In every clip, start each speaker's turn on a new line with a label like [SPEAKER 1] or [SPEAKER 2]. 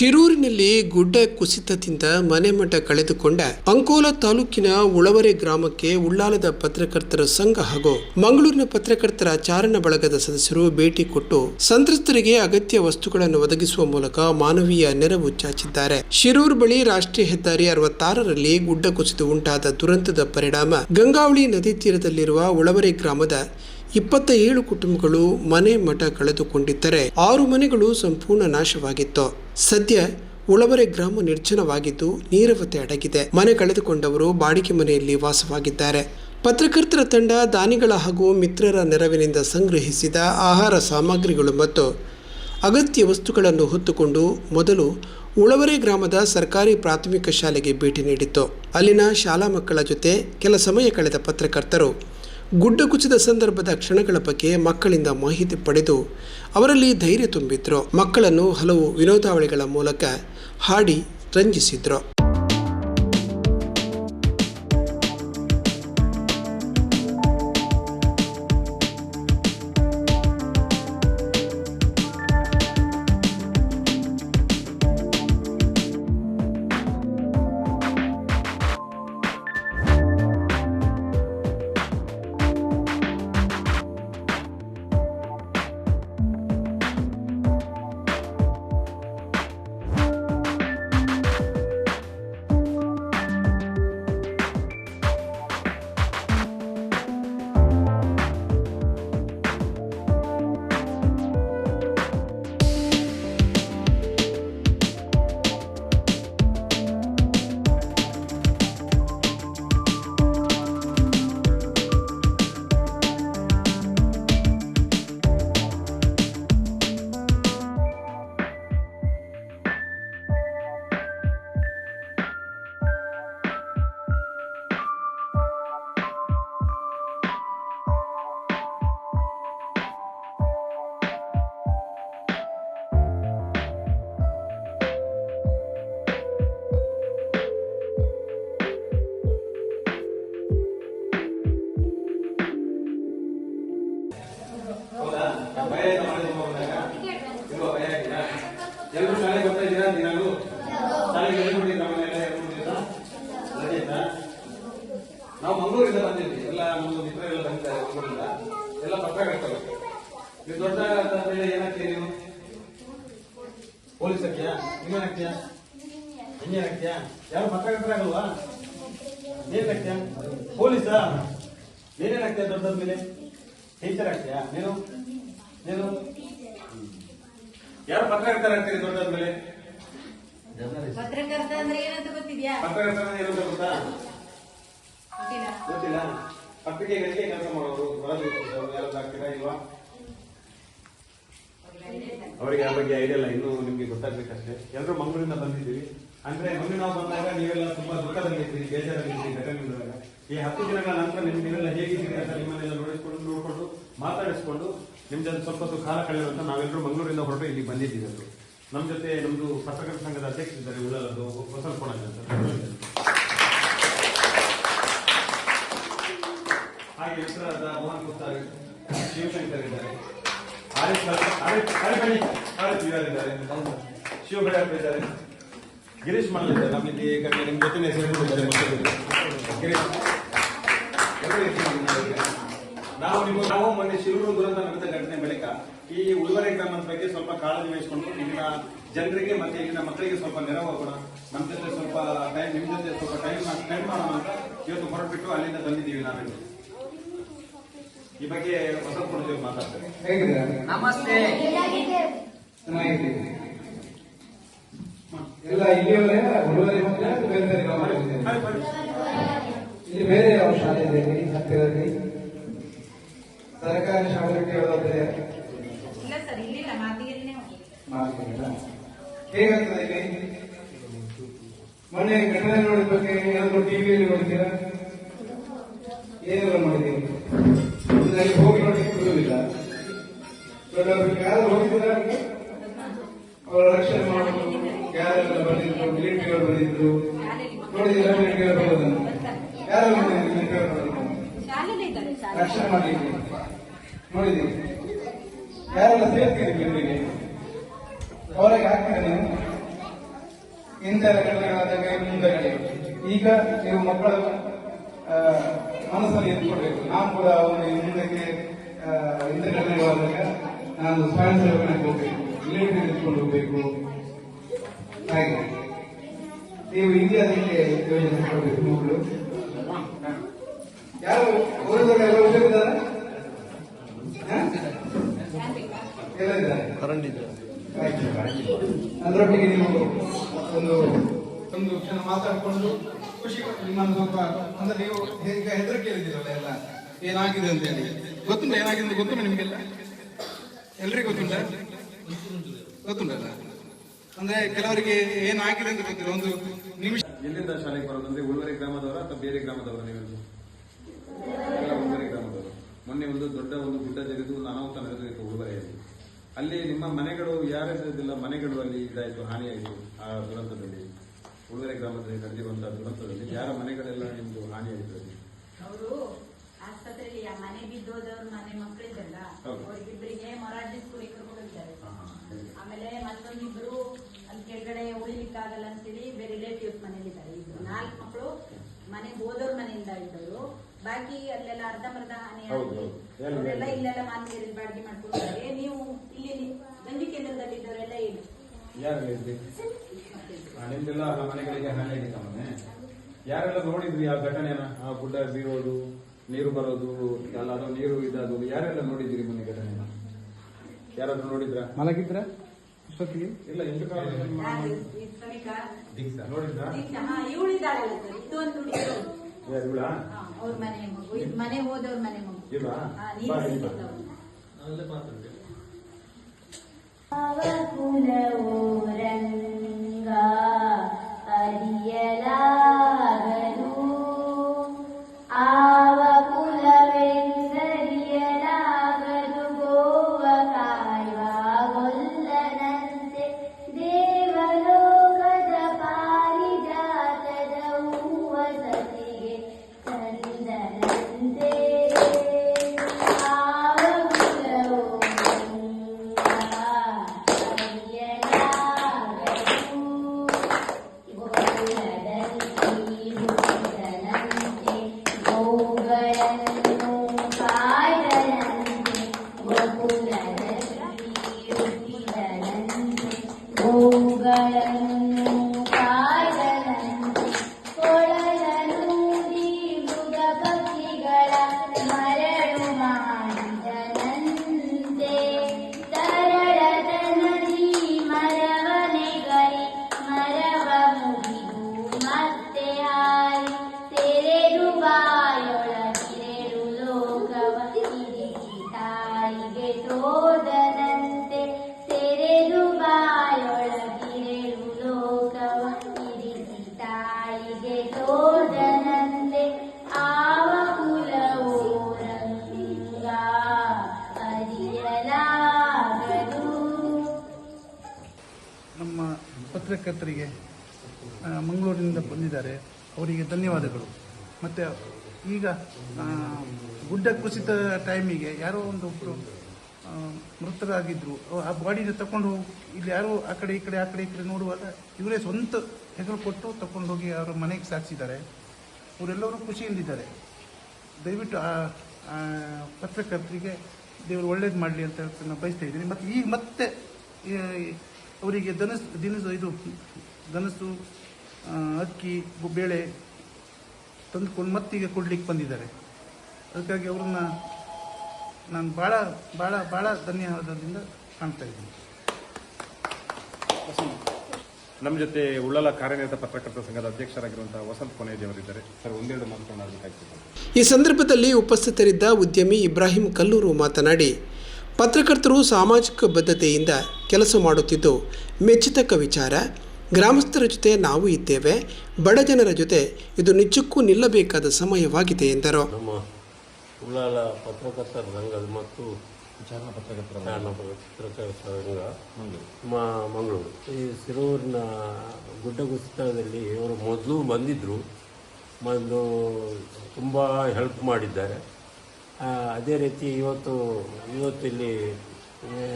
[SPEAKER 1] ಶಿರೂರಿನಲ್ಲಿ ಗುಡ್ಡ ಕುಸಿತದಿಂದ ಮನೆ ಮಠ ಕಳೆದುಕೊಂಡ ಅಂಕೋಲ ತಾಲೂಕಿನ ಉಳವರೆ ಗ್ರಾಮಕ್ಕೆ ಉಳ್ಳಾಲದ ಪತ್ರಕರ್ತರ ಸಂಘ ಹಾಗೂ ಮಂಗಳೂರಿನ ಪತ್ರಕರ್ತರ ಚಾರಣ ಬಳಗದ ಸದಸ್ಯರು ಭೇಟಿ ಕೊಟ್ಟು ಸಂತ್ರಸ್ತರಿಗೆ ಅಗತ್ಯ ವಸ್ತುಗಳನ್ನು ಒದಗಿಸುವ ಮೂಲಕ ಮಾನವೀಯ ನೆರವು ಚಾಚಿದ್ದಾರೆ. ಶಿರೂರು ಬಳಿ ರಾಷ್ಟ್ರೀಯ ಹೆದ್ದಾರಿ ಅರವತ್ತಾರರಲ್ಲಿ ಗುಡ್ಡ ಕುಸಿದು ಉಂಟಾದ ದುರಂತದ ಪರಿಣಾಮ ಗಂಗಾವಳಿ ನದಿ ತೀರದಲ್ಲಿರುವ ಉಳವರೆ ಗ್ರಾಮದ ಇಪ್ಪತ್ತ ಏಳು ಕುಟುಂಬಗಳು ಮನೆ ಮಠ ಕಳೆದುಕೊಂಡಿದ್ದರೆ ಆರು ಮನೆಗಳು ಸಂಪೂರ್ಣ ನಾಶವಾಗಿತ್ತು. ಸದ್ಯ ಉಳವರೆ ಗ್ರಾಮ ನಿರ್ಜನವಾಗಿದ್ದು ನೀರವತೆ ಅಡಗಿದೆ. ಮನೆ ಕಳೆದುಕೊಂಡವರು ಬಾಡಿಗೆ ಮನೆಯಲ್ಲಿ ವಾಸವಾಗಿದ್ದಾರೆ. ಪತ್ರಕರ್ತರ ತಂಡ ದಾನಿಗಳ ಹಾಗೂ ಮಿತ್ರರ ನೆರವಿನಿಂದ ಸಂಗ್ರಹಿಸಿದ ಆಹಾರ ಸಾಮಗ್ರಿಗಳು ಮತ್ತು ಅಗತ್ಯ ವಸ್ತುಗಳನ್ನು ಹೊತ್ತುಕೊಂಡು ಮೊದಲು ಉಳವರೆ ಗ್ರಾಮದ ಸರ್ಕಾರಿ ಪ್ರಾಥಮಿಕ ಶಾಲೆಗೆ ಭೇಟಿ ನೀಡಿತ್ತು. ಅಲ್ಲಿನ ಶಾಲಾ ಮಕ್ಕಳ ಜೊತೆ ಕೆಲ ಸಮಯ ಕಳೆದ ಪತ್ರಕರ್ತರು ಗುಡ್ಡ ಕುಸಿದ ಸಂದರ್ಭದ ಕ್ಷಣಗಳ ಬಗ್ಗೆ ಮಕ್ಕಳಿಂದ ಮಾಹಿತಿ ಪಡೆದು ಅವರಲ್ಲಿ ಧೈರ್ಯ ತುಂಬಿದ್ರು. ಮಕ್ಕಳನ್ನು ಹಲವು ವಿನೋದಾವಳಿಗಳ ಮೂಲಕ ಹಾಡಿ ರಂಜಿಸಿದ್ರು.
[SPEAKER 2] ಎಲ್ಲರೂ ಶಾಲೆಗೆ ಬರ್ತಾ ಇದ್ದೀರಾ ದಿನಾಲು ಶಾಲೆಗೆ ದಿವಸ ರಜೆ ಇತ್ತಾ? ನಾವು ಮಂಗಳೂರಿಂದ ಬಂದಿದ್ವಿ ಎಲ್ಲ ಬಂದಿದ್ದಾರೆ ಎಲ್ಲ ಪತ್ರಕರ್ತರು ನೀವು ದೊಡ್ಡ ಮೇಲೆ ಏನಾಗ್ತೀಯ ನೀವು ಪೊಲೀಸ್ ಆಗ್ತೀಯಾ ನೀವೇನಾಗ್ತೀಯಾ ಇಂಜಿನಿಯರ್ ಆಗ್ತೀಯಾ ಯಾರು ಪತ್ರಕರ್ತರಾಗಲ್ವಾ ಏನ್ ಆಗ್ತೀಯಾ ಪೊಲೀಸಾ ನೀನೇನಾಗ್ತೀಯ ದೊಡ್ಡದ ಮೇಲೆ ಟೀಚರ್ ಆಗ್ತೀಯಾ ನೀನು ನೀನು ಯಾರು ಪತ್ರಕರ್ತರ ಆಗ್ತೀರಿ ದೊಡ್ಡಾದ್ಮೇಲೆ?
[SPEAKER 3] ಪತ್ರಕರ್ತ ಅಂದ್ರೆ ಏನಂತ ಗೊತ್ತಿದ್ಯಾ?
[SPEAKER 2] ಪತ್ರಕರ್ತರ ಏನು ಅಂತ ಗೊತ್ತಾ?
[SPEAKER 3] ಗೊತ್ತಿಲ್ಲ.
[SPEAKER 2] ಪತ್ರಿಕೆಗಳಿಗೆ ಕೆಲಸ ಮಾಡೋರು ಯಾರು ಆಗ್ತೀರಾ ಇಲ್ವಾ? ಅವರಿಗೆ ಆ ಬಗ್ಗೆ ಐಡಿಯಾ ಇಲ್ಲ. ಇನ್ನೂ ನಿಮ್ಗೆ ಗೊತ್ತಾಗ್ಬೇಕಷ್ಟೇ. ಎಲ್ಲರೂ ಮಂಗಳೂರಿಂದ ಬಂದಿದ್ದೀವಿ ಅಂದ್ರೆ ಮೊನ್ನೆ ನಾವು ಬಂದಾಗ ನೀವೆಲ್ಲ ತುಂಬಾ ದುಃಖದಲ್ಲಿದ್ದೀರಿ ಬೇಜಾರಲ್ಲಿದ್ದೀರಿ ಘಟನೆಗಳಾಗ ಈ ಹತ್ತು ದಿನಗಳ ನಂತರ ನಿಮ್ ನೀವೆಲ್ಲ ಹೇಗಿದ್ದೀರಿ ಅಂತ ನಿಮ್ಮನ್ನೆಲ್ಲ ನೋಡಿಸ್ಕೊಂಡು ನೋಡಿಕೊಂಡು ಮಾತಾಡಿಸ್ಕೊಂಡು ನಿಮ್ ಜೊತೆ ಸ್ವಲ್ಪ ಹೊತ್ತು ಕಾಲ ಕಳೆಯುವಂತ ನಾವೆಲ್ಲರೂ ಮಂಗಳೂರಿಂದ ಹೊರಟು ಇಲ್ಲಿ ಬಂದಿದ್ದೀವಿ ನಮ್ಮ ಜೊತೆ ನಮ್ದು ಪತ್ರಕರ್ತ ಸಂಘದ ಅಧ್ಯಕ್ಷರಿದ್ದಾರೆ ಉಳ್ಳಲದು ಬಸವಕೋಣ ಅಂತ ಹಾಗೆ ಹೆಸರಾದ ಮೋಹನ್ ಗುಪ್ತಾ, ಶಿವಶಂಕರ್ ಇದ್ದಾರೆ. ಆರಿಫ್ ಆರಿಫ್ ಇದ್ದಾರೆ. ಶಿವಗಡಪ್ಪ ಇದ್ದಾರೆ. ಗಿರೀಶ್ ಮಲ್ಲ ಇದ್ದಾರೆ. ನಮ್ಮಲ್ಲಿ ನಿಮ್ಮ ಜೊತೆ ಗಿರೀಶ್. ನಾವು ನಿಮ್ಮ ನಾವು ಮೊನ್ನೆ ಶಿರೂರು ದುರಂತ ನಡೆದ ಘಟನೆ ಬಳಿಕ ಈ ಉಳುವರೆ ಗ್ರಾಮದ ಬಗ್ಗೆ ಸ್ವಲ್ಪ ಕಾಳಜಿ ವಹಿಸಿಕೊಂಡು ಇಲ್ಲಿನ ಜನರಿಗೆ ಮತ್ತೆ ಇಲ್ಲಿನ ಮಕ್ಕಳಿಗೆ ಸ್ವಲ್ಪ ನೆರವು ನೆರವಾಗೋಣ ನಮ್ಮ ಜೊತೆ ಸ್ವಲ್ಪ ಟೈಮ್ ನಿಮ್ಮ ಜೊತೆ ಸ್ವಲ್ಪ ಟೈಮ್ ಸ್ಪೆಂಡ್ ಮಾಡೋಣ ಅಂತ ಇವತ್ತು ಹೊರಟ್ಬಿಟ್ಟು ಅಲ್ಲಿಂದ ಬಂದಿದ್ದೀವಿ ನಾವೆಲ್ಲ. ಈ ಬಗ್ಗೆ ಹೊಸ ಕೊಡ್ತೀವಿ
[SPEAKER 4] ಮಾತಾಡ್ತೇವೆ
[SPEAKER 5] ನಮಸ್ತೆ.
[SPEAKER 4] ಎಲ್ಲ ಇಲ್ಲಿಯವರೇ ಉಳುವರಿ ಮಕ್ಕಳ ಬೇರೆ ಬೇರೆ ಇಲ್ಲಿ ಬೇರೆ ಯಾವ ಶಾಲೆ ಇದೆ? ಹತ್ತಿರದಲ್ಲಿ? ಸರ್ಕಾರಿ ಶಾಲೆಗೆ ಬಿಟ್ಟು
[SPEAKER 3] ಇಲ್ಲ ಸರ್ ಇಲ್ಲಿಲ್ಲ ಮಾತಿಗೆಲ್ಲೇ
[SPEAKER 4] ಹೇಗಾಗ್ತದೆ ಇಲ್ಲಿ? ಮೊನ್ನೆ ಘಟನೆ ನೋಡಿದ ಬಗ್ಗೆ ಏನಾದ್ರು ಟಿವಿಯಲ್ಲಿ ನೋಡಿದ್ದೀರಾ? ಏನೆಲ್ಲ ಮಾಡಿದ್ದೀರಿ? ಹೋಗಿ ನೋಡಲಿಕ್ಕೆ ದೊಡ್ಡವರು ಯಾರು ಹೋಗಿದ್ದೀರಾ? ಅವರ ರಕ್ಷಣೆ ಮಾಡಿದ್ರು ಯಾರೆಲ್ಲ ಬಂದಿದ್ರು ಮಿಲಿಟರಿ ಅವರು ಬಂದಿದ್ರು. ನೋಡಿದ್ದೀರಾ ಯಾರು ಬರೋದನ್ನು ಬಂದಿದ್ರು. ರಕ್ಷಣೆ ಮಾಡಲಿಕ್ಕೆ ನೋಡಿದ್ದೀರಿ ಯಾರೆಲ್ಲ ಸೇರ್ತೀರಿ ಮಿಲಿಟರಿಗೆ ಅವರಿಗೆ ಹಾಕ್ತೀರಾ ನೀವು? ಇಂಥ ಘಟನೆಗಳಾದಾಗ ಮುಂದೆ ಈಗ ನೀವು ಮಕ್ಕಳ ಮನಸ್ಸಲ್ಲಿ ಎತ್ಕೊಳ್ಬೇಕು ನಾನು ಕೂಡ ಅವನು ಮುಂದಕ್ಕೆ ಇಂಥ ಘಟನೆಗಳಾದಾಗ ನಾನು ಸ್ವಯಂ ಸೇವಕನಾಗಿ ಹೋಗ್ಬೇಕು. ರಿಲೇಟಿವ್ ಎತ್ಕೊಂಡು ಹೋಗ್ಬೇಕು. ಹಾಗೆ. ನೀವು ಇಂಡಿಯಾದಲ್ಲಿ ಯೋಜನೆ ಕೊಡಬೇಕು ಮಕ್ಕಳು ಯಾರು ಓದಿದವರು ಎಲ್ಲ ಹುಷಾರಿದ್ದಾರೆ ಹ? ಎಲ್ಲ ಇದ್ದಾರೆ ಆಯ್ತು. ಅದರೊಟ್ಟಿಗೆ ನೀವು ಒಂದು ಒಂದು ಕ್ಷಣ ಮಾತಾಡಿಕೊಂಡು ಖುಷಿ ನಿಮ್ಮನ್ನು ಸ್ವಲ್ಪ ಅಂದ್ರೆ ನೀವು ಈಗ ಹೆದರಿಕೆ ಇದ್ದೀರಲ್ಲ ಎಲ್ಲ? ಏನಾಗಿದೆ ಅಂತ ಹೇಳಿ. ಗೊತ್ತುಂಟ? ಏನಾಗಿದೆ ಅಂತ ಗೊತ್ತುಂಟ ನಿಮಗೆಲ್ಲ? ಎಲ್ರಿಗೂ ಗೊತ್ತುಂಟ? ಗೊತ್ತುಂಟಲ್ಲ? ಅಂದ್ರೆ ಕೆಲವರಿಗೆ ಏನಾಗಿದೆ ಅಂತ ಗೊತ್ತಿಲ್ಲ. ಒಂದು ನಿಮಿಷ.
[SPEAKER 2] ಎಲ್ಲಿಂದ ಶಾಲೆಗೆ ಬರೋದಂದ್ರೆ ಉಳುವರೆ ಗ್ರಾಮದವರ ಅಥವಾ ಬೇರೆ ಗ್ರಾಮದವರ ಎಲ್ಲ ಉಳುವರೆ ಗ್ರಾಮದವರು. ಮೊನ್ನೆ ಒಂದು ದೊಡ್ಡ ಒಂದು ಗುಡ್ಡ ಜರಿದು ಒಂದು ಅನಾಹುತ ನಡೆದಿತ್ತು ಉಳುವರೆಯಲ್ಲಿ ಅಲ್ಲಿ ನಿಮ್ಮ ಮನೆಗಳು ಯಾರಿಲ್ಲ ಮನೆಗಳು ಅಲ್ಲಿ ಇದಾಯಿತು, ಹಾನಿಯಾಯಿತು ಆ ದುರಂತದಲ್ಲಿ. ಉಳುವರೆ ಗ್ರಾಮದಲ್ಲಿ ನಡೆದಿರುವಂತಹ ದುರಂತದಲ್ಲಿ ಯಾರ ಮನೆಗಳೆಲ್ಲ ನಿಮ್ದು ಹಾನಿಯಾಗಿದೆ
[SPEAKER 3] ಅವರು ಆಸ್ಪತ್ರೆಯಲ್ಲಿ ಆ ಮನೆ ಬಿದ್ದೋದವ್ರ ಮನೆ ಮಕ್ಕಳಿದ್ದಲ್ಲ. ಅವ್ರಿಗಿಬ್ಬರಿಗೆ ಮೊರಾರ್ಜಿ ಸ್ಕೂಲಿಗೆ ಕರ್ಕೊಂಡು ಹೋಗಿದ್ದಾರೆ.
[SPEAKER 2] ಹಾ, ಹಾ, ಹೇಳಿ.
[SPEAKER 3] ಆಮೇಲೆ ಮತ್ತೊಂದಿಬ್ರು ಅಲ್ಲಿ ಕೆಳಗಡೆ ಉಳಿಲಿಕ್ಕಾಗಲ್ಲ ಅಂತೇಳಿ ಬೇರೆ ರಿಲೇಟಿವ್ಸ್ ಮನೇಲಿದ್ದಾರೆ ಇದ್ದಾರೆ ನಾಲ್ಕು ಮಕ್ಕಳು ಮನೆ ಹೋದವ್ರ ಮನೆಯಿಂದ ಇದ್ದವರು. ಬಾಕಿ ಅಲ್ಲೆಲ್ಲ ಅರ್ಧಂಬರ್ಧ ಹಾನಿ
[SPEAKER 2] ಹೌದು,
[SPEAKER 3] ಆಗಿ
[SPEAKER 2] ಹೌದು. ಎಲ್ಲ
[SPEAKER 3] ಅವರೆಲ್ಲ. ಇಲ್ಲೆಲ್ಲ ಮಾನವೀಯರಲ್ಲಿ ಬಾಡಿಗೆ ಮಾಡ್ಕೊಂಡಿದ್ದಾರೆ ನೀವು ಇಲ್ಲಿ ಗಂಜಿ ಕೇಂದ್ರದಲ್ಲಿ ಇದ್ದವರೆಲ್ಲ ಏನು
[SPEAKER 2] ನಿಮ್ದೆಲ್ಲ ಆ ಮನೆಗಳಿಗೆ ಹಾನಿಯಾಗಿತ್ತ ಮೊನ್ನೆ ಯಾರೆಲ್ಲ ನೋಡಿದ್ರಿ ಆ ಘಟನೆನ? ಆ ಗುಡ್ಡ ಬೀರೋದು ನೀರು ಬರೋದು ಎಲ್ಲಾದ್ರೂ ನೀರು ಇದಾದು ಯಾರೆಲ್ಲ ನೋಡಿದ್ರಿ ಮನೆ ಘಟನೆನ? ಯಾರಾದ್ರೂ ನೋಡಿದ್ರ?
[SPEAKER 4] ಮಲಗಿದ್ರ ಇಷ್ಟೊತ್ತಿಗೆ?
[SPEAKER 2] ಇಲ್ಲ ಎಷ್ಟು ಕಾಲ ದೀಕ್ಷಾ ನೋಡಿದ್ರ? ಯಾರು ಇವಳಾ?
[SPEAKER 3] ಮನೆ ಮಗು ಇದ್ ಮನೆ ಹೋದವ್ರ ಮನೆ ಮಗು.
[SPEAKER 2] ಇಲ್ವಾ?
[SPEAKER 3] ಹಾ,
[SPEAKER 5] அறியலா
[SPEAKER 6] ನಮ್ಮ ಪತ್ರಕರ್ತರಿಗೆ ಮಂಗಳೂರಿನಿಂದ ಬಂದಿದ್ದಾರೆ. ಅವರಿಗೆ ಧನ್ಯವಾದಗಳು. ಮತ್ತು ಈಗ ಗುಡ್ಡ ಕುಸಿತ ಟೈಮಿಗೆ ಯಾರೋ ಒಂದು ಮೃತರಾಗಿದ್ದರು ಆ ಬಾಡಿನ ತಕೊಂಡು ಹೋಗಿ. ಇಲ್ಲಿ ಯಾರೋ ಆ ಕಡೆ, ಈ ಕಡೆ, ಆ ಕಡೆ, ಈ ಕಡೆ ನೋಡುವಾಗ ಇವರೇ ಸ್ವಂತ ಹೆಸರು ಕೊಟ್ಟು ತಗೊಂಡು ಹೋಗಿ ಅವರ ಮನೆಗೆ ಸಾಗಿಸಿದ್ದಾರೆ ಅವರೆಲ್ಲರೂ ಖುಷಿಯಿಂದಿದ್ದಾರೆ ದಯವಿಟ್ಟು ಆ ಪತ್ರಕರ್ತರಿಗೆ ದೇವರು ಒಳ್ಳೇದು ಮಾಡಲಿ ಅಂತ ನಾನು ಬಯಸ್ತಾ ಇದ್ದೀನಿ. ಮತ್ತು ಈಗ ಮತ್ತೆ ಅವರಿಗೆ ಧನಸ್, ದಿನಸು ಇದು ಧನಸ್ಸು ಅಕ್ಕಿ ಬೇಳೆ ತಂದುಕೊಂಡು ಮತ್ತೀಗ ಕೊಡ್ಲಿಕ್ಕೆ ಬಂದಿದ್ದಾರೆ. ಅದಕ್ಕಾಗಿ ಅವ್ರನ್ನ ನಾನು ಭಾಳ ಭಾಳ ಭಾಳ ಧನ್ಯವಾದದಿಂದ ಕಾಣ್ತಾ ಇದ್ದೀನಿ.
[SPEAKER 7] ನಮ್ಮ ಜೊತೆ ಉಳ್ಳಲ ಕಾರ್ಯನಿರತ ಪತ್ರಕರ್ತರ ಸಂಘದ ಅಧ್ಯಕ್ಷರಾಗಿರುವಂತಹ ವಸಂತ ಅವರಿದ್ದಾರೆ ಸರ್ ಒಂದೆರಡು ಮಾತನಾಡಬೇಕಾಗ್ತದೆ
[SPEAKER 1] ಈ ಸಂದರ್ಭದಲ್ಲಿ ಉಪಸ್ಥಿತರಿದ್ದ ಉದ್ಯಮಿ ಇಬ್ರಾಹಿಂ ಕಲ್ಲೂರು ಮಾತನಾಡಿ ಪತ್ರಕರ್ತರು ಸಾಮಾಜಿಕ ಬದ್ಧತೆಯಿಂದ ಕೆಲಸ ಮಾಡುತ್ತಿದ್ದು ಮೆಚ್ಚತಕ್ಕ ವಿಚಾರ. ಗ್ರಾಮಸ್ಥರ ಜೊತೆ ನಾವು ಇದ್ದೇವೆ. ಬಡ ಜನರ ಜೊತೆ ಇದು ನಿಜಕ್ಕೂ ನಿಲ್ಲಬೇಕಾದ ಸಮಯವಾಗಿದೆ ಎಂದರು.
[SPEAKER 8] ನಮ್ಮ ಉಳ್ಳಾಲ ಪತ್ರಕರ್ತರ ಸಂಘದ ಮತ್ತು ಪತ್ರಕರ್ತರ ಪತ್ರಕರ್ತರ ಸಂಘ ಮ- ಮಂಗಳೂರು. ಈ ಸಿರೂರಿನ ಗುಡ್ಡ ಕುಸಿತದಲ್ಲಿ ಇವರು ಮೊದಲು ಬಂದಿದ್ದರು ಬಂದು ತುಂಬ ಹೆಲ್ಪ್ ಮಾಡಿದ್ದಾರೆ. ಅದೇ ರೀತಿ ಇವತ್ತು ಇವತ್ತು ಇಲ್ಲಿ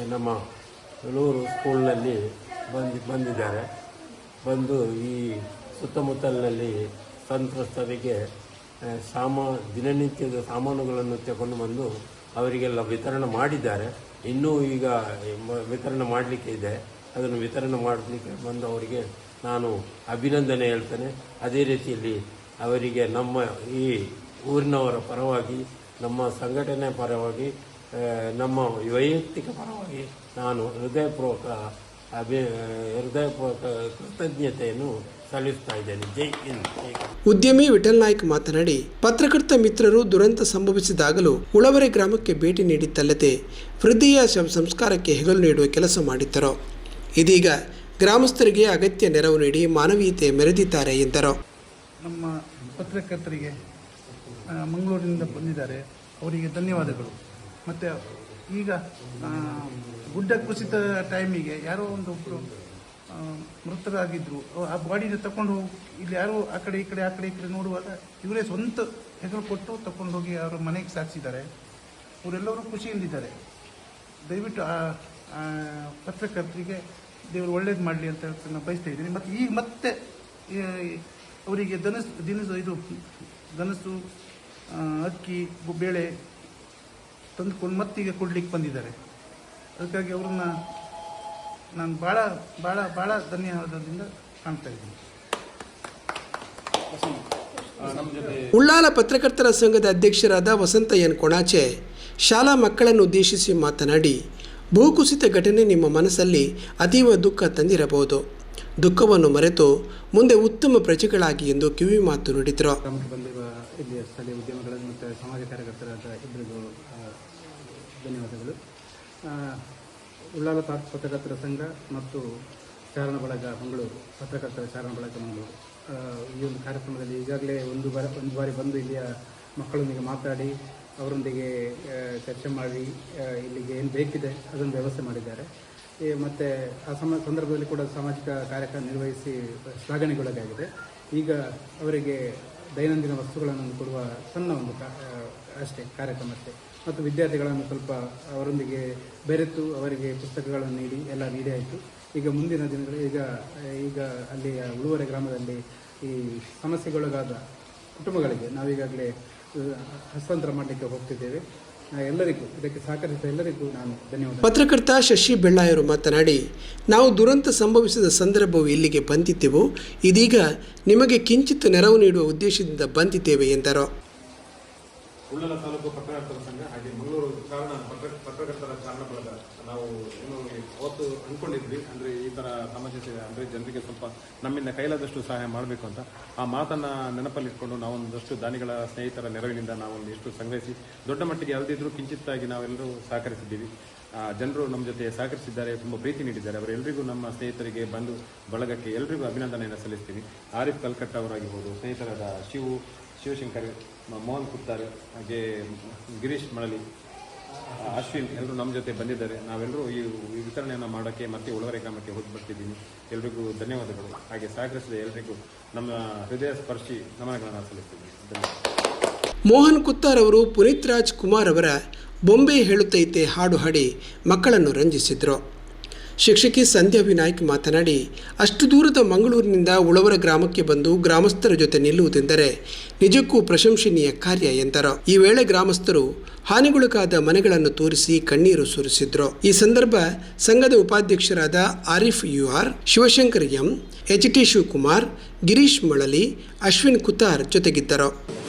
[SPEAKER 8] ನಮ್ಮ ಬೆಳೂರು ಸ್ಕೂಲ್ನಲ್ಲಿ ಬಂದು ಬಂದಿದ್ದಾರೆ. ಬಂದು ಈ ಸುತ್ತಮುತ್ತಲಿನಲ್ಲಿ ಸಂತ್ರಸ್ತರಿಗೆ ಸಾಮಾ, ದಿನನಿತ್ಯದ ಸಾಮಾನುಗಳನ್ನು ತಗೊಂಡು ಬಂದು ಅವರಿಗೆಲ್ಲ ವಿತರಣೆ ಮಾಡಿದ್ದಾರೆ. ಇನ್ನೂ ಈಗ ವಿತರಣೆ ಮಾಡಲಿಕ್ಕೆ ಇದೆ. ಅದನ್ನು ವಿತರಣೆ ಮಾಡಲಿಕ್ಕೆ ಬಂದು ಅವರಿಗೆ ನಾನು ಅಭಿನಂದನೆ ಹೇಳ್ತೇನೆ. ಅದೇ ರೀತಿಯಲ್ಲಿ ಅವರಿಗೆ ನಮ್ಮ ಈ ಊರಿನವರ ಪರವಾಗಿ, ನಮ್ಮ ಸಂಘಟನೆ ಪರವಾಗಿ ನಮ್ಮ ವೈಯಕ್ತಿಕ ಪರವಾಗಿ ನಾನು ಹೃದಯಪೂರ್ವಕ ಅಭಿ ಹೃದಯಪೂರ್ವಕ ಕೃತಜ್ಞತೆಯನ್ನು
[SPEAKER 1] ಉದ್ಯಮಿ ವಿಠಲ್ ನಾಯ್ಕ್ ಮಾತನಾಡಿ, ಪತ್ರಕರ್ತ ಮಿತ್ರರು ದುರಂತ ಸಂಭವಿಸಿದಾಗಲೂ ಉಳವರೆ ಗ್ರಾಮಕ್ಕೆ ಭೇಟಿ ನೀಡಿದ್ದಲ್ಲದೆ ವೃದ್ಧಿಯ ಸಂಸ್ಕಾರಕ್ಕೆ ಹೆಗಲು ನೀಡುವ ಕೆಲಸ ಮಾಡಿದ್ದರು. ಇದೀಗ ಗ್ರಾಮಸ್ಥರಿಗೆ ಅಗತ್ಯ ನೆರವು ನೀಡಿ ಮಾನವೀಯತೆ ಮೆರೆದಿದ್ದಾರೆ ಎಂದರು.
[SPEAKER 6] ನಮ್ಮ ಪತ್ರಕರ್ತರಿಗೆ ಮಂಗಳೂರಿನಿಂದ ಬಂದಿದ್ದಾರೆ. ಅವರಿಗೆ ಧನ್ಯವಾದಗಳು. ಮತ್ತು ಈಗ ಗುಡ್ಡ ಕುಸಿತ ಟೈಮಿಗೆ ಯಾರೋ ಒಂದು ಮೃತರಾಗಿದ್ದರು ಆ ಬಾಡಿನ ತಕೊಂಡು ಹೋಗಿ, ಇಲ್ಲಿ ಯಾರೋ ಆ ಕಡೆ, ಈ ಕಡೆ, ಆ ಕಡೆ, ಈ ಕಡೆ ನೋಡುವಾಗ ಇವರೇ ಸ್ವಂತ ಹೆಸರು ಕೊಟ್ಟು ತಗೊಂಡು ಹೋಗಿ ಅವರ ಮನೆಗೆ ಸಾಗಿಸಿದ್ದಾರೆ ಅವರೆಲ್ಲರೂ ಖುಷಿಯಿಂದಿದ್ದಾರೆ. ದಯವಿಟ್ಟು ಆ ಪತ್ರಕರ್ತರಿಗೆ ದೇವರು ಒಳ್ಳೇದು ಮಾಡಲಿ ಅಂತ ನಾನು ಬಯಸ್ತಾ ಇದ್ದೀನಿ. ಮತ್ತು ಈಗ ಮತ್ತೆ ಅವರಿಗೆ ದನಸ್ ದಿನಸು ಇದು ದನಸು ಅಕ್ಕಿ, ಬೇಳೆ ತಂದುಕೊಂಡು ಮತ್ತೀಗ ಕೊಡ್ಲಿಕ್ಕೆ ಬಂದಿದ್ದಾರೆ. ಅದಕ್ಕಾಗಿ ಅವ್ರನ್ನ ನಾನು ಭಾಳ ಭಾಳ ಭಾಳ ಧನ್ಯವಾದದಿಂದ ಕಾಣ್ತಾ ಇದ್ದೀನಿ.
[SPEAKER 1] ಉಳ್ಳಾಲ ಪತ್ರಕರ್ತರ ಸಂಘದ ಅಧ್ಯಕ್ಷರಾದ ವಸಂತ ಎನ್ ಕೊಣಾಚೆ ಶಾಲಾ ಮಕ್ಕಳನ್ನು ಉದ್ದೇಶಿಸಿ ಮಾತನಾಡಿ ಭೂಕುಸಿತ ಘಟನೆ ನಿಮ್ಮ ಮನಸ್ಸಲ್ಲಿ ಅತೀವ ದುಃಖ ತಂದಿರಬಹುದು. ದುಃಖವನ್ನು ಮರೆತು ಮುಂದೆ ಉತ್ತಮ ಪ್ರಜೆಗಳಾಗಿ ಎಂದು ಕಿವಿ ಮಾತು ನುಡಿದರು.
[SPEAKER 9] ಬಂದಿರುವ ಇಲ್ಲಿಯ ಸ್ಥಳೀಯ ಉದ್ಯಮಗಳ ಮತ್ತು ಸಮಾಜ ಕಾರ್ಯಕರ್ತರಾದ ಇಬ್ಬರಿಗೂ ಆ, ಧನ್ಯವಾದಗಳು. ಉಳ್ಳಾಲ ತಾಲೂಕು ಪತ್ರಕರ್ತರ ಸಂಘ ಮತ್ತು ಚಾರಣ ಬಳಗ ಮಂಗಳೂರು, ಪತ್ರಕರ್ತರ ಚಾರಣ ಬಳಗ ಮಂಗಳೂರು. ಈ ಒಂದು ಕಾರ್ಯಕ್ರಮದಲ್ಲಿ ಈಗಾಗಲೇ ಒಂದು ಬಾರಿ ಒಂದು ಬಾರಿ ಬಂದು ಇಲ್ಲಿಯ ಮಕ್ಕಳೊಂದಿಗೆ ಮಾತಾಡಿ, ಅವರೊಂದಿಗೆ ಚರ್ಚೆ ಮಾಡಿ ಇಲ್ಲಿಗೆ ಏನು ಬೇಕಿದೆ ಅದನ್ನು ವ್ಯವಸ್ಥೆ ಮಾಡಿದ್ದಾರೆ. ಮತ್ತು ಆ ಸಮ, ಸಂದರ್ಭದಲ್ಲಿ ಕೂಡ ಸಾಮಾಜಿಕ ಕಾರ್ಯಕ್ರಮ ನಿರ್ವಹಿಸಿ ಶ್ಲಾಘನೆಗೊಳಗಾಗಿದೆ. ಈಗ ಅವರಿಗೆ ದೈನಂದಿನ ವಸ್ತುಗಳನ್ನು ಕೊಡುವ ಸಣ್ಣ ಒಂದು ಅಷ್ಟೇ ಕಾರ್ಯಕ್ರಮಕ್ಕೆ. ಮತ್ತು ವಿದ್ಯಾರ್ಥಿಗಳನ್ನು ಸ್ವಲ್ಪ ಅವರೊಂದಿಗೆ ಬೆರೆತು ಅವರಿಗೆ ಪುಸ್ತಕಗಳನ್ನು ನೀಡಿ ಎಲ್ಲ ನೀಡಿ ಆಯಿತು. ಈಗ ಮುಂದಿನ ದಿನಗಳು ಈಗ ಈಗ ಅಲ್ಲಿಯ ಉಳುವರೆ ಗ್ರಾಮದಲ್ಲಿ ಈ ಸಮಸ್ಯೆಗೊಳಗಾದ ಕುಟುಂಬಗಳಿಗೆ ನಾವೀಗಾಗಲೇ ಹಸ್ತಾಂತರ ಮಾಡಲಿಕ್ಕೆ ಹೋಗ್ತಿದ್ದೇವೆ. ಎಲ್ಲರಿಗೂ ಇದಕ್ಕೆ ಸಹಕರಿಸಿದ ಎಲ್ಲರಿಗೂ ನಾನು ಧನ್ಯವಾದ
[SPEAKER 1] ಪತ್ರಕರ್ತ ಶಶಿ ಬೆಳ್ಳಾಯರು ಮಾತನಾಡಿ ನಾವು ದುರಂತ ಸಂಭವಿಸಿದ ಸಂದರ್ಭವು ಇಲ್ಲಿಗೆ ಬಂದಿದ್ದೆವು. ಇದೀಗ ನಿಮಗೆ ಕಿಂಚಿತ್ ನೆರವು ನೀಡುವ ಉದ್ದೇಶದಿಂದ ಬಂದಿದ್ದೇವೆ ಎಂದರು
[SPEAKER 2] ಉಳ್ಳಲ ತಾಲೂಕು ಪತ್ರಕರ್ತರ ಸಂಘ ಹಾಗೆ ಮಂಗಳೂರು ಕಾರಣ ಪತ್ರ ಪತ್ರಕರ್ತರ ಕಾರಣ ಬಳಗ ನಾವು ಏನು ಅವತ್ತು ಅಂದ್ಕೊಂಡಿದ್ವಿ. ಅಂದರೆ ಈ ಥರ ಸಮಸ್ಯೆ ಅಂದರೆ ಜನರಿಗೆ ಸ್ವಲ್ಪ ನಮ್ಮಿಂದ ಕೈಲಾದಷ್ಟು ಸಹಾಯ ಮಾಡಬೇಕು ಅಂತ. ಆ ಮಾತನ್ನು ನೆನಪಲ್ಲಿಟ್ಕೊಂಡು ನಾವೊಂದಷ್ಟು ದಾನಿಗಳ ಸ್ನೇಹಿತರ ನೆರವಿನಿಂದ ನಾವೊಂದಿಷ್ಟು ಸಂಗ್ರಹಿಸಿ, ದೊಡ್ಡ ಮಟ್ಟಿಗೆ ಯಾವುದಿದ್ರೂ ಕಿಂಚಿತ್ತಾಗಿ ನಾವೆಲ್ಲರೂ ಸಹಕರಿಸಿದ್ದೀವಿ. ಜನರು ನಮ್ಮ ಜೊತೆ ಸಹಕರಿಸಿದ್ದಾರೆ, ತುಂಬ ಪ್ರೀತಿ ನೀಡಿದ್ದಾರೆ. ಅವರೆಲ್ಲರಿಗೂ ನಮ್ಮ ಸ್ನೇಹಿತರಿಗೆ ಬಂದು ಬಳಗಕ್ಕೆ ಎಲ್ರಿಗೂ ಅಭಿನಂದನೆಯನ್ನು ಸಲ್ಲಿಸ್ತೀನಿ ಆರಿಫ್ ಕಲ್ಕಟ್ಟ ಅವರಾಗಿರ್ಬೋದು, ಸ್ನೇಹಿತರಾದ ಶಿವು, ಶಿವಶಂಕರ್ ಮೋಹನ್ ಕುತ್ತಾರ್ ಹಾಗೆ ಗಿರೀಶ್ ಮಳಲಿ ಅಶ್ವಿನ್ ಎಲ್ಲರೂ ನಮ್ಮ ಜೊತೆ ಬಂದಿದ್ದಾರೆ. ನಾವೆಲ್ಲರೂ ಈ ವಿತರಣೆಯನ್ನು ಮಾಡೋಕ್ಕೆ ಮತ್ತೆ ಉಳವರೆ ಗ್ರಾಮಕ್ಕೆ ಹೋಗಿ ಬರ್ತಿದ್ದೀನಿ ಎಲ್ರಿಗೂ ಧನ್ಯವಾದಗಳು. ಹಾಗೆ ಸಹಕರಿಸಿದ ಎಲ್ಲರಿಗೂ ನಮ್ಮ ಹೃದಯ ಸ್ಪರ್ಶಿ ನಮನಗಳನ್ನು ಸಲ್ಲಿಸ್ತೀನಿ
[SPEAKER 1] ಮೋಹನ್ ಕುತ್ತಾರ್ ಅವರು ಪುನೀತ್ ರಾಜ್ ಕುಮಾರ್ ಅವರ ಬೊಂಬೆ ಹೇಳುತ್ತೈತೆ ಹಾಡು ಹಾಡಿ ಮಕ್ಕಳನ್ನು ರಂಜಿಸಿದರು. ಶಿಕ್ಷಕಿ ಸಂಧ್ಯಾ ವಿನಾಯಕ್ ಮಾತನಾಡಿ, ಅಷ್ಟು ದೂರದ ಮಂಗಳೂರಿನಿಂದ ಉಳವರ ಗ್ರಾಮಕ್ಕೆ ಬಂದು ಗ್ರಾಮಸ್ಥರ ಜೊತೆ ನಿಲ್ಲುವುದೆಂದರೆ ನಿಜಕ್ಕೂ ಪ್ರಶಂಸನೀಯ ಕಾರ್ಯ ಎಂದರು. ಈ ವೇಳೆ ಗ್ರಾಮಸ್ಥರು ಹಾನಿಗೊಳಗಾದ ಮನೆಗಳನ್ನು ತೋರಿಸಿ ಕಣ್ಣೀರು ಸುರಿಸಿದ್ರು. ಈ ಸಂದರ್ಭ ಸಂಘದ ಉಪಾಧ್ಯಕ್ಷರಾದ Arif U R, Shivashankar M, H T Shivakumar, Girish Malali, Ashwin Kuthar ಜೊತೆಗಿದ್ದರು.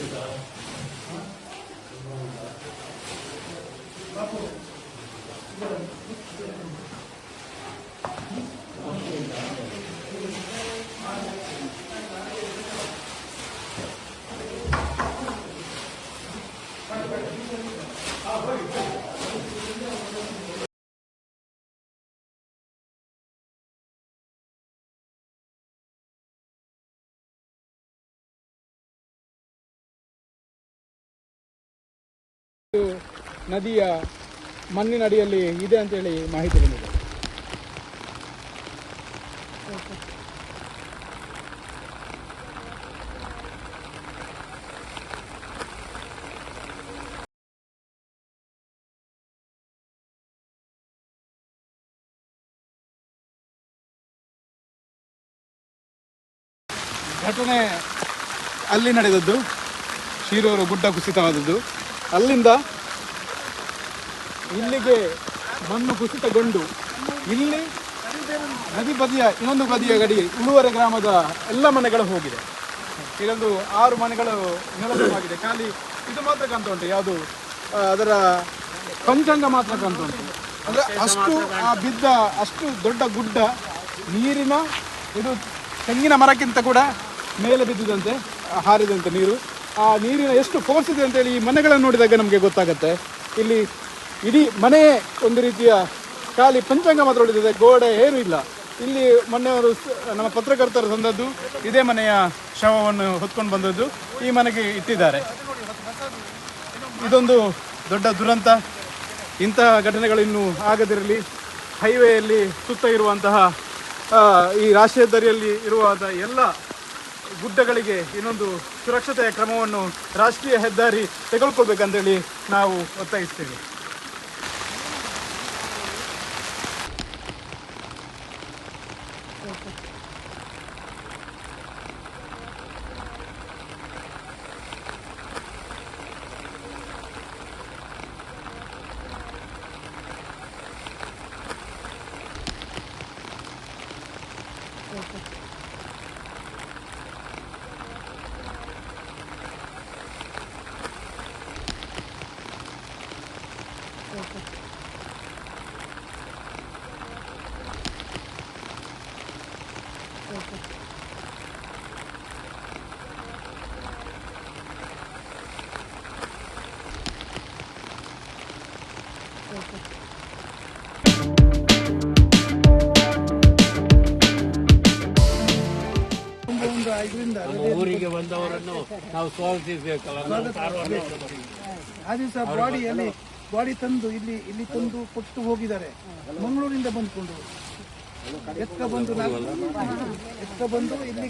[SPEAKER 9] ನದಿಯ ಮಣ್ಣಿನಡಿಯಲ್ಲಿ ಇದೆ ಅಂತೇಳಿ ಮಾಹಿತಿ ಬಂದಿದೆ.
[SPEAKER 4] ಘಟನೆ ಅಲ್ಲಿ ನಡೆದದ್ದು. ಶಿರೂರು ಗುಡ್ಡ ಕುಸಿತವಾದದ್ದು. ಅಲ್ಲಿಂದ ಇಲ್ಲಿಗೆ ಮಣ್ಣು ಕುಸಿತಗೊಂಡು ಇಲ್ಲಿ ನದಿ ಬದಿಯ ಇನ್ನೊಂದು ಬದಿಯ ಗಡಿ ಉಳುವರೆ ಗ್ರಾಮದ ಎಲ್ಲ ಮನೆಗಳು ಹೋಗಿದೆ. ಇದೊಂದು ಆರು ಮನೆಗಳು ನೆಲಸವಾಗಿದೆ ಖಾಲಿ ಇದು ಮಾತ್ರ ಕಾಣ್ತಾ ಉಂಟು, ಯಾವುದು ಅದರ ಪಂಚಾಂಗ ಮಾತ್ರ ಕಾಣ್ತಾ ಉಂಟು. ಅಂದರೆ ಅಷ್ಟು ಆ ಬಿದ್ದ, ಅಷ್ಟು ದೊಡ್ಡ ಗುಡ್ಡ, ನೀರಿನ, ಇದು ತೆಂಗಿನ ಮರಕ್ಕಿಂತ ಕೂಡ ಮೇಲೆ ಬಿದ್ದಿದಂತೆ ಹಾರಿದಂತೆ ನೀರು. ಆ ನೀರಿನ ಎಷ್ಟು ಫೋರ್ಸ್ ಇದೆ ಅಂತೇಳಿ ಈ ಮನೆಗಳನ್ನು ನೋಡಿದಾಗ ನಮಗೆ ಗೊತ್ತಾಗುತ್ತೆ. ಇಲ್ಲಿ ಇಡೀ ಮನೆ ಒಂದು ರೀತಿಯ ಖಾಲಿ ಪಂಚಾಂಗ ಮಾತ್ರ ಉಳಿದಿದೆ, ಗೋಡೆ ಏನೂ ಇಲ್ಲ. ಇಲ್ಲಿ ಮೊನ್ನೆ ಅವರು ನಮ್ಮ ಪತ್ರಕರ್ತರು ತಂದದ್ದು ಇದೇ ಮನೆಯ ಶವವನ್ನು ಹೊತ್ಕೊಂಡು ಬಂದದ್ದು ಈ ಮನೆಗೆ ಇಟ್ಟಿದ್ದಾರೆ. ಇದೊಂದು ದೊಡ್ಡ ದುರಂತ. ಇಂತಹ ಘಟನೆಗಳು ಇನ್ನೂ ಆಗದಿರಲಿ. ಹೈವೇಯಲ್ಲಿ ಸುತ್ತ ಇರುವಂತಹ ಈ ರಾಷ್ಟ್ರೀಯ ದರಿಯಲ್ಲಿ ಇರುವಂಥ ಎಲ್ಲ ಗುಡ್ಡಗಳಿಗೆ ಇನ್ನೊಂದು ಸುರಕ್ಷತೆಯ ಕ್ರಮವನ್ನು ರಾಷ್ಟ್ರೀಯ ಹೆದ್ದಾರಿ ತೆಗೆದುಕೊಳ್ಬೇಕಂತೇಳಿ ನಾವು ಒತ್ತಾಯಿಸ್ತೇವೆ
[SPEAKER 8] ನಾವು.
[SPEAKER 6] ಆ ದಿವಸ ಬಾಡಿ ಅಲ್ಲಿ ಬಾಡಿ ತಂದು ಇಲ್ಲಿ ಇಲ್ಲಿ ತಂದು ಕೊಟ್ಟು ಹೋಗಿದ್ದಾರೆ. ಮಂಗಳೂರಿಂದ ಬಂದ್ಕೊಂಡು. ಎತ್ತ ಬಂದು ಎತ್ತ ಬಂದು ಇಲ್ಲಿ